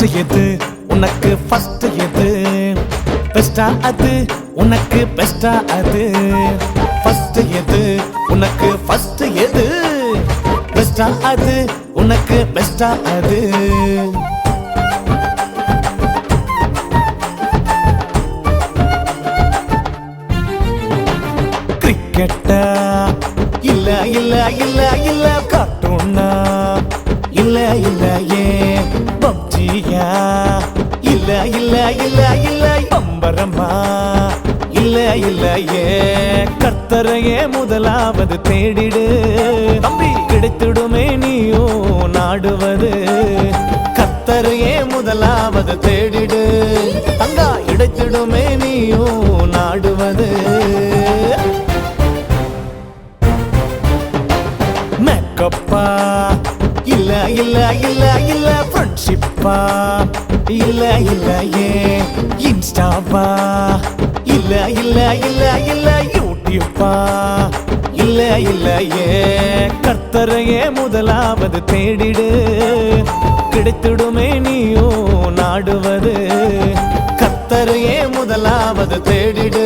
First எது? உனக்கு first எது? பெஸ்டா அது? உனக்கு பெஸ்டா அது? ஃபர்ஸ்ட் எது? உனக்கு ஃபர்ஸ்ட் எது? பெஸ்டா அது? உனக்கு பெஸ்டா அது? கிரிக்கெட்டா இல்ல இல்ல இல்ல இல்ல கார்ட்டூனா இல்ல இல்ல ஏன்? இல்ல இல்ல இல்ல இல்ல பம்பரமா. இல்ல இல்ல ஏ கர்த்தரையே முதலாவது தேடிடு. தம்பி. கிடைத்திடுமே நீயோ நாடுவது. கர்த்தரையே முதலாவது தேடிடு. தங்கா. கிடைத்திடுமே நீயோ நாடுவது. மேக்கப்பா. இல்ல இல்ல இல்ல இல்ல ஃப்ரெண்ட்ஷிப்பா இல்ல இல்ல ஏ. இன்ஸ்டாவா இல்ல இல்ல இல்ல இல்ல யூடியூப்பா இல்ல இல்ல ஏ. கர்த்தரையே முதலாவது தேடிடு. கிடைத்திடுமே நீயோ நாடுவது. கர்த்தரையே முதலாவது தேடிடு.